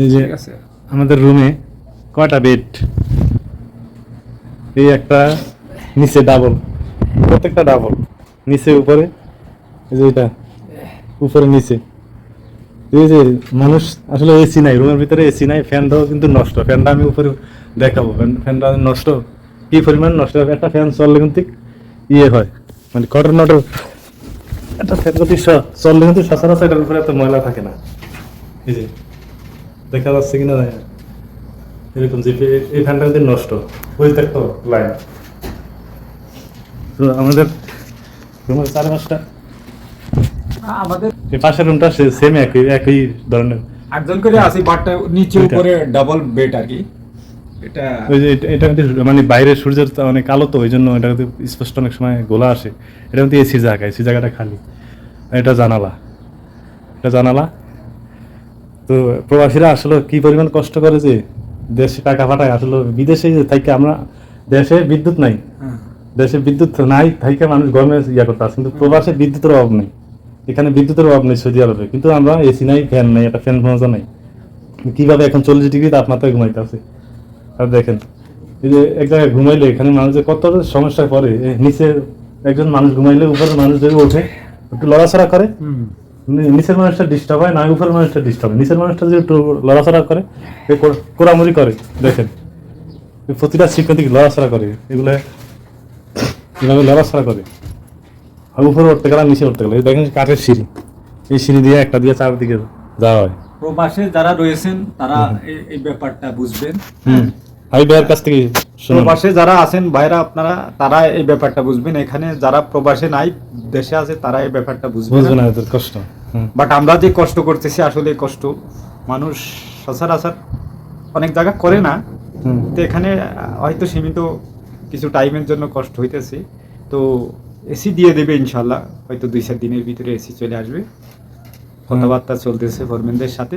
এই যে আছে। আমাদের রুমে কয়টা বেড? এই একটা নিচে ডাবল প্রত্যেকটা ডাবল নিচে উপরে। এই যে এটা উপরে নিচে। এই যে মানুষ আসলে এসি নাই রুমের ভিতরে এসি নাই ফ্যানটাও কিন্তু নষ্ট। ফ্যানটা আমি উপরে দেখাবো। ফ্যানটা নষ্ট। কি পরিমাণ নষ্ট? হবে একটা ফ্যান চললে কিন্তু ইয়ে হয়। মানে কটর নটর একটা ফ্যান যদি চললে কিন্তু সচরাচর এটার উপরে এত ময়লা থাকে না। এই যে দেখা যাচ্ছে কিনা জানি না। এরকম যে এই ফ্যানটা কিন্তু নষ্ট ওই দেখতো লাইন আমাদের রুমের চার পাঁচটা। আমাদের এই পাশের রুমটা সেম একই একই ধরনের। আটজন করে আছি বাট নিচে উপরে ডাবল বেড আর কি। এটা ওই যে এটা- এটা মানে বাইরে সূর্যের তো অনেক আলো তো ওই জন্য এটা স্পষ্ট অনেক সময় গোলা আসে। এটা কিন্তু এসি জায়গা এসি জায়গাটা খালি। এটা জানালা। এটা জানালা। তো প্রবাসীরা আসলে কি পরিমাণ কষ্ট করে যে দেশে টাকা পাঠায়? আসলে বিদেশে যে থাইকে আমরা দেশে বিদ্যুৎ নাই। হ্যাঁ। দেশে বিদ্যুৎ নাই থাইকে মানুষ গরমে ইয়া করতে আসে। কিন্তু প্রবাসে বিদ্যুতের অভাব নেই। এখানে বিদ্যুতের অভাব নেই সৌদি আরবে। কিন্তু আমরা এসি নাই ফ্যান নাই একটা ফ্যান মজা নাই। কীভাবে এখন চল্লিশ ডিগ্রি তাপমাত্রায় ঘুমাইতে আছে আর দেখেন এই যে এক জায়গায় ঘুমাইলে এখানে মানুষের কত সমস্যা পড়ে নিচে একজন মানুষ ঘুমাইলে উপরে মানুষ যদি ওঠে একটু লড়াচড়া করে। নিচের মানুষটা ডিস্টার্ব হয় না উপরের মানুষটা ডিস্টার্ব হয়। নিচের মানুষটা যদি একটু লড়াচড়া করে এ কো- কোড়ামুড়ি করে দেখেন এই প্রতিটা শিক্ষার্থী লড়াচড়া করে? এগুলো এভাবে লড়াচড়া করে। আর উপরে উঠতে গেলে আর নিচে উঠতে গেলে। দেখেন কাঠের সিঁড়ি। এই সিঁড়ি দিয়ে একটা দিয়ে চারদিকে যাওয়া হয়। প্রবাসে যারা রয়েছেন তারা এই- এই ব্যাপারটা বুঝবেন। হুম। আমি ভাইয়ের কাছ থেকে প্রবাসে যারা আছেন ভাইরা আপনারা তারা এই ব্যাপারটা বুঝবেন। এখানে যারা প্রবাসে নাই দেশে আছে তারা এই ব্যাপারটা বুঝবে বুঝবে না এদের কষ্ট। বাট আমরা যে কষ্ট করতেছি আসলে কষ্ট। মানুষ সচরাচর অনেক জায়গা করে না। তো এখানে হয়তো সীমিত কিছু টাইমের জন্য কষ্ট হইতেছে। তো এসি দিয়ে দেবে ইনশাল্লাহ। হয়তো দুই চার দিনের ভিতরে এসি চলে আসবে। কথাবার্তা চলতেছে ফরমেনদের সাথে।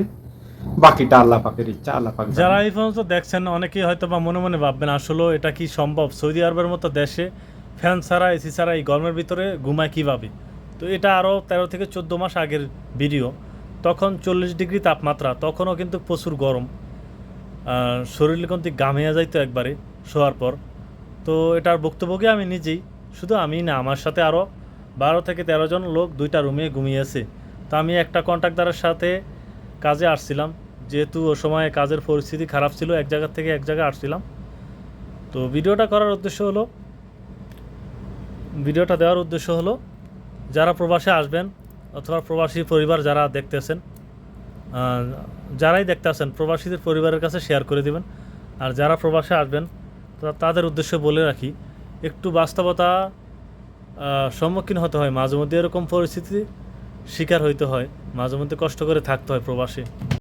বাকিটা আল্লাহ পাকের ইচ্ছা, আল্লাহ পাক যারা এই পর্যন্ত দেখছেন, অনেকেই হয়তো বা মনে মনে ভাববেন, আসলে এটা কি সম্ভব? সৌদি আরবের মতো দেশে ফ্যান ছাড়া, এসি ছাড়া এই গরমের ভিতরে ঘুমায় কীভাবে? তো এটা আরও তেরো থেকে চোদ্দ মাস আগের ভিডিও তখন চল্লিশ ডিগ্রি তাপমাত্রা, তখনও কিন্তু প্রচুর গরম। শরীর কিন্তু গামিয়া যাইতো একবারে শোয়ার পর। তো এটার ভুক্তভোগী আমি নিজেই, শুধু আমি না, আমার সাথে আরও বারো থেকে তেরো জন লোক দুইটা রুমে ঘুমিয়েছে। তো আমি একটা কন্ট্রাক্টারের সাথে কাজে আসছিলাম। যেহেতু ও সময় কাজের পরিস্থিতি খারাপ ছিল, এক জায়গা থেকে এক জায়গায় আসছিলাম। তো ভিডিওটা করার উদ্দেশ্য হলো, ভিডিওটা দেওয়ার উদ্দেশ্য হলো, যারা প্রবাসে আসবেন অথবা প্রবাসী পরিবার যারা দেখতেছেন যারাই দেখতে আসেন প্রবাসীদের পরিবারের কাছে শেয়ার করে দিবেন। আর যারা প্রবাসে আসবেন তাদের উদ্দেশ্যে বলে রাখি, একটু বাস্তবতা সম্মুখীন হতে হয়। মাঝে মধ্যে এরকম পরিস্থিতি শিকার হইতে হয় মাঝে মধ্যে কষ্ট করে থাকতে হয় প্রবাসে।